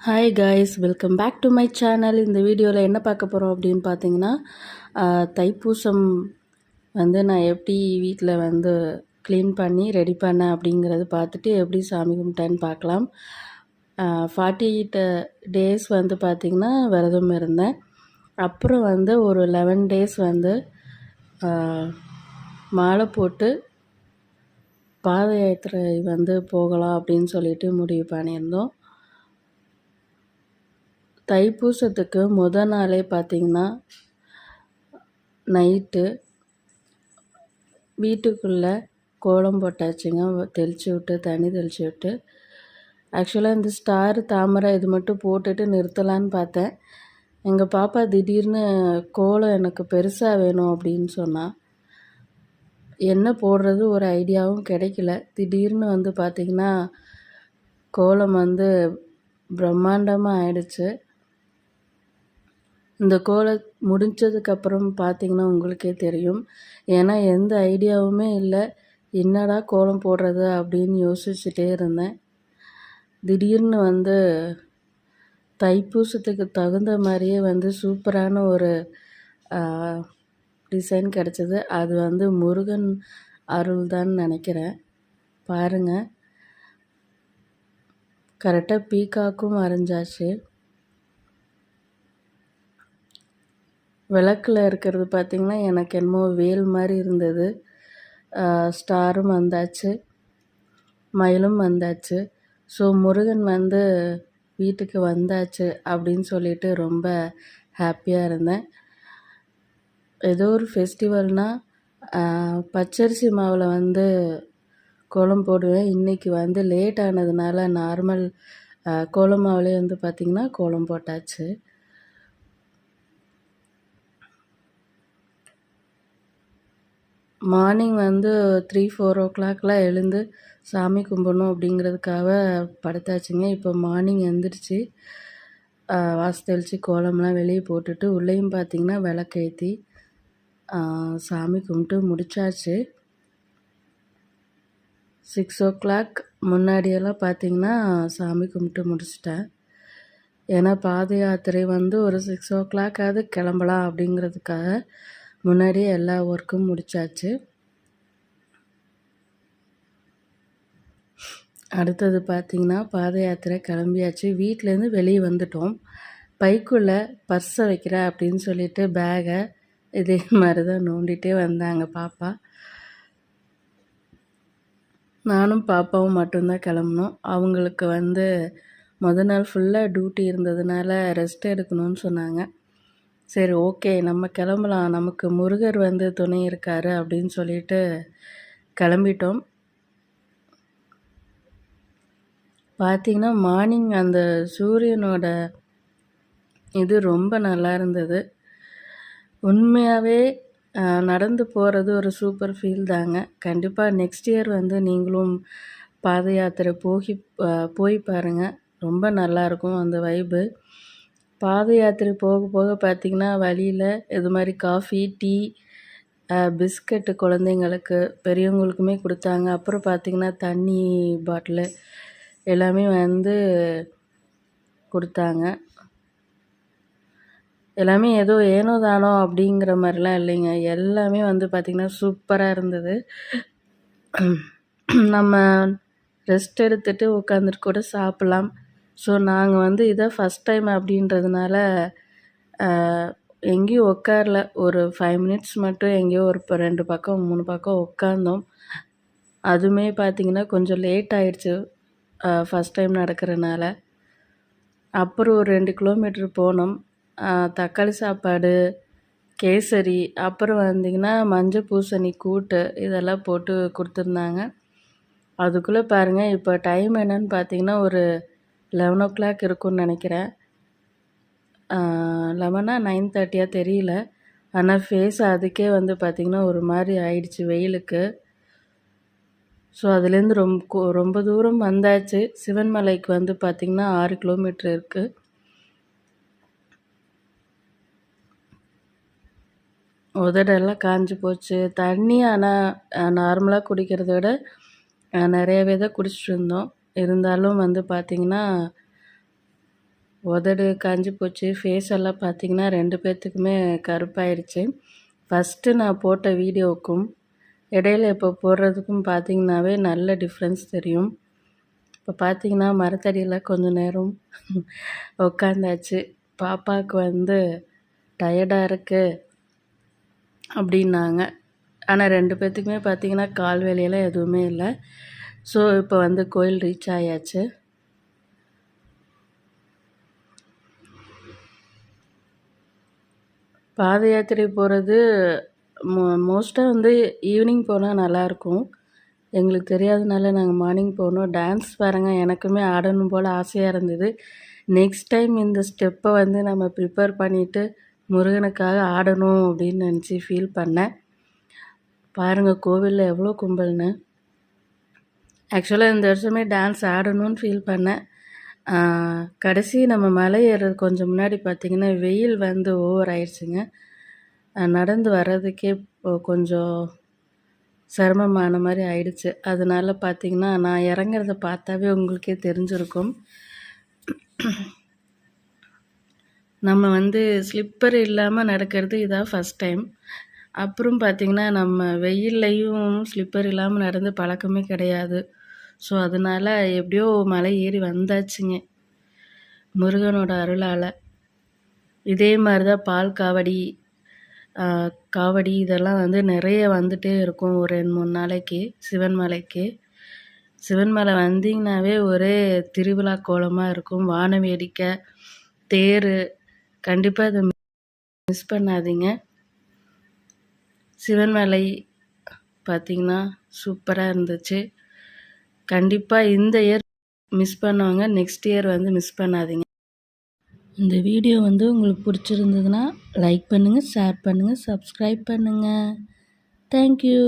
Hi guys welcome back to my channel இந்த வீடியோவில் என்ன பார்க்க போகிறோம் அப்படின்னு பார்த்தீங்கன்னா தைப்பூசம் வந்து நான் எப்படி வீட்டில் வந்து க்ளீன் பண்ணி ரெடி பண்ணேன் அப்படிங்கிறது பார்த்துட்டு எப்படி சாமி கும்பிட்டேன்னு பார்க்கலாம். ஃபார்ட்டி எயிட் டேஸ் வந்து பார்த்திங்கன்னா விரதம் இருந்தேன். அப்புறம் வந்து ஒரு லெவன் டேஸ் வந்து மாலை போட்டு பாத யாத்திரை வந்து போகலாம் அப்படின்னு சொல்லிட்டு முடிவு பண்ணியிருந்தோம். தைப்பூசத்துக்கு முத நாளே பார்த்திங்கன்னா நைட்டு வீட்டுக்குள்ளே கோலம் போட்டாச்சுங்க. தெளித்து விட்டு தண்ணி தெளித்து விட்டு. ஆக்சுவலாக இந்த ஸ்டார் தாமரை இது மட்டும் போட்டுட்டு நிறுத்தலான்னு பார்த்தேன். எங்கள் பாப்பா திடீர்னு கோலம் எனக்கு பெருசாக வேணும் அப்படின்னு சொன்னால் என்ன போடுறது? ஒரு ஐடியாவும் கிடைக்கல. திடீர்னு வந்து பார்த்திங்கன்னா கோலம் வந்து பிரம்மாண்டமாக ஆயிடுச்சு. இந்த கோலம் முடிஞ்சதுக்கப்புறம் பார்த்தீங்கன்னா உங்களுக்கே தெரியும். ஏன்னா எந்த ஐடியாவுமே இல்லை. என்னடா கோலம் போடுறது அப்படின்னு யோசிச்சுட்டே இருந்தேன். திடீர்னு வந்து தைப்பூசத்துக்கு தகுந்த மாதிரியே வந்து சூப்பரான ஒரு டிசைன் கிடச்சிது. அது வந்து முருகன் அருள் தான் நினைக்கிறேன். பாருங்கள் கரெக்டாக பீகாக்கும் வரைஞ்சாச்சு விளக்கில் இருக்கிறது பார்த்திங்கன்னா எனக்கு என்னமோ வேல் மாதிரி இருந்தது. ஸ்டாரும் வந்தாச்சு. மயிலும் வந்தாச்சு. ஸோ முருகன் வந்து வீட்டுக்கு வந்தாச்சு அப்படின்னு சொல்லிட்டு ரொம்ப ஹாப்பியாக இருந்தேன். ஏதோ ஒரு ஃபெஸ்டிவல்னால் பச்சரிசி மாவில் வந்து கோலம் போடுவேன். இன்றைக்கி வந்து லேட் ஆனதுனால நார்மல் கோலம் மாவுலேயே வந்து பார்த்திங்கன்னா கோலம் போட்டாச்சு. மார்னிங் வந்து த்ரீ ஃபோர் ஓ கிளாக்லாம் எழுந்து சாமி கும்பிடணும் அப்படிங்கிறதுக்காக படுத்தாச்சுங்க. இப்போ மார்னிங் எழுந்திரிச்சு வாசு தெளித்து கோலம்லாம் வெளியே போட்டுட்டு உள்ளேயும் பார்த்திங்கன்னா விளக்கேற்றி சாமி கும்பிட்டு முடிச்சாச்சு. சிக்ஸ் ஓ கிளாக் முன்னாடியெல்லாம் பார்த்திங்கன்னா சாமி கும்பிட்டு முடிச்சிட்டேன். ஏன்னா பாத யாத்திரை வந்து ஒரு சிக்ஸ் ஓ கிளாக்காவது கிளம்பலாம் அப்படிங்கிறதுக்காக முன்னாடியே எல்லா ஒர்க்கும் முடிச்சாச்சு. அடுத்தது பார்த்திங்கன்னா பாத யாத்திரை கிளம்பியாச்சு. வீட்டிலேருந்து வெளியே வந்துட்டோம். பைக்குள்ளே பர்ஸை வைக்கிற அப்படின்னு சொல்லிட்டு பேகை இதே மாதிரி தான் நோண்டிகிட்டே வந்தாங்க பாப்பா. நானும் பாப்பாவும் மட்டும்தான் கிளம்புனோம். அவங்களுக்கு வந்து முத நாள் ஃபுல்லாக டியூட்டி இருந்ததுனால ரெஸ்ட் எடுக்கணும்னு சொன்னாங்க. சரி ஓகே நம்ம கிளம்பலாம். நமக்கு முருகர் வந்து துணை இருக்கார் அப்படின்னு சொல்லிட்டு கிளம்பிட்டோம். பார்த்திங்கன்னா மார்னிங் அந்த சூரியனோட இது ரொம்ப நல்லா இருந்தது. உண்மையாகவே நடந்து போகிறது ஒரு சூப்பர் ஃபீல் தாங்க. கண்டிப்பாக நெக்ஸ்ட் இயர் வந்து நீங்களும் பாத யாத்திரை போகி போய் பாருங்கள் ரொம்ப நல்லாயிருக்கும் அந்த வைபு பாத யாத்திரை போக போக பார்த்திங்கன்னா வழியில் இது மாதிரி காஃபி டீ பிஸ்கட்டு குழந்தைங்களுக்கு பெரியவங்களுக்குமே கொடுத்தாங்க. அப்புறம் பார்த்திங்கன்னா தண்ணி பாட்டிலு எல்லாமே வந்து கொடுத்தாங்க. எல்லாமே ஏதோ ஏனோ தானோ அப்படிங்கிற மாதிரிலாம் இல்லைங்க. எல்லாமே வந்து பார்த்திங்கன்னா சூப்பராக இருந்தது. நம்ம ரெஸ்ட் எடுத்துகிட்டு உட்காந்துட்டு கூட சாப்பிட்லாம். ஸோ நாங்கள் வந்து இதை ஃபஸ்ட் டைம் அப்படின்றதுனால எங்கேயும் உட்காரல ஒரு ஃபைவ் மினிட்ஸ் மட்டும் எங்கேயோ ஒரு இப்போ ரெண்டு பக்கம் மூணு பக்கம் உட்காந்தோம் அதுவுமே பார்த்திங்கன்னா கொஞ்சம் லேட் ஆயிடுச்சு. ஃபஸ்ட் டைம் நடக்கிறனால. அப்புறம் ஒரு ரெண்டு கிலோமீட்டர் போனோம். தக்காளி சாப்பாடு கேசரி அப்புறம் வந்திங்கன்னா மஞ்சள் பூசணி கூட்டு இதெல்லாம் போட்டு கொடுத்துருந்தாங்க. அதுக்குள்ளே பாருங்கள் இப்போ டைம் என்னன்னு பார்த்தீங்கன்னா ஒரு லெவன் ஓ கிளாக் இருக்கும்னு நினைக்கிறேன். லெவனா நைன் தேர்ட்டியாக தெரியல. ஆனால் ஃபேஸ் அதுக்கே வந்து பார்த்திங்கன்னா ஒரு மாதிரி ஆயிடுச்சு வெயிலுக்கு. ஸோ அதுலேருந்து ரொம்ப ரொம்ப தூரம் வந்தாச்சு. சிவன்மலைக்கு வந்து பார்த்திங்கன்னா ஆறு கிலோமீட்ரு இருக்குது உதடெல்லாம் காஞ்சி போச்சு. தண்ணி ஆனால் நார்மலாக குடிக்கிறத விட நிறையவே தான் குடிச்சிட்டு இருந்தோம். இருந்தாலும் வந்து பார்த்திங்கன்னா உதடு காஞ்சி போச்சு ஃபேஸ் எல்லாம் பார்த்திங்கன்னா ரெண்டு பேர்த்துக்குமே கருப்பாயிடுச்சு ஃபஸ்ட்டு நான் போட்ட வீடியோவுக்கும் இடையில இப்போ போடுறதுக்கும் பார்த்திங்கனாவே நல்ல டிஃப்ரென்ஸ் தெரியும். இப்போ பார்த்திங்கன்னா மரத்தடியில் கொஞ்சம் நேரம் உக்காந்தாச்சு. பாப்பாவுக்கு வந்து டயர்டாக இருக்குது அப்படின்னாங்க. ஆனால் ரெண்டு பேர்த்துக்குமே பார்த்திங்கன்னா கால் வேலையெல்லாம் எதுவுமே இல்லை. ஸோ இப்போ வந்து கோயில் ரீச் ஆயாச்சு. பாத யாத்திரை போகிறது மோ மோஸ்ட்டாக வந்து ஈவினிங் போனால் நல்லாயிருக்கும் எங்களுக்கு தெரியாதனால நாங்கள் மார்னிங் போனோம். டான்ஸ் பாருங்க எனக்குமே ஆடணும் போல் ஆசையாக இருந்தது. நெக்ஸ்ட் டைம் இந்த ஸ்டெப்பை வந்து நம்ம ப்ரிப்பேர் பண்ணிவிட்டு முருகனுக்காக ஆடணும் அப்படின்னு நினச்சி ஃபீல் பண்ணேன். பாருங்கள் கோவிலில் எவ்வளோ கும்பல்னு. ஆக்சுவலாக இந்த வருஷமே டான்ஸ் ஆடணும்னு ஃபீல் பண்ணேன். கடைசி நம்ம மலை ஏறுறது கொஞ்சம் முன்னாடி பார்த்திங்கன்னா வெயில் வந்து ஓவர் ஆயிடுச்சுங்க நடந்து வர்றதுக்கே கொஞ்சம் சிரமமான மாதிரி ஆயிடுச்சு. அதனால பார்த்திங்கன்னா நான் இறங்குறத பார்த்தாவே உங்களுக்கே தெரிஞ்சிருக்கும். நம்ம வந்து ஸ்லிப்பர் இல்லாமல் நடக்கிறது இதான் ஃபஸ்ட் டைம் அப்புறம் பார்த்திங்கன்னா நம்ம வெயில்லையும் ஸ்லிப்பர் இல்லாமல் நடந்து பழக்கமே கிடையாது. ஸோ அதனால் எப்படியோ மலை ஏறி வந்தாச்சுங்க. முருகனோட அருளால். இதே மாதிரி தான் பால் காவடி காவடி இதெல்லாம் வந்து நிறைய வந்துகிட்டே இருக்கும் ஒரு ரெண்டு மூணு நாளைக்கு சிவன் மலைக்கு. சிவன் மலை வந்தீங்கனாவே ஒரே திருவிழா கோலமாக இருக்கும். வான வேடிக்கை தேர். கண்டிப்பாக அதை மிஸ் பண்ணாதீங்க. சிவன்மலை பார்த்திங்கன்னா சூப்பராக இருந்துச்சு. கண்டிப்பாக இந்த இயர் மிஸ் பண்ணவங்க. நெக்ஸ்ட் இயர் வந்து மிஸ் பண்ணாதீங்க. இந்த வீடியோ வந்து உங்களுக்கு பிடிச்சிருந்ததுன்னா லைக் பண்ணுங்கள் ஷேர் பண்ணுங்கள் சப்ஸ்கிரைப் பண்ணுங்கள் தேங்க்யூ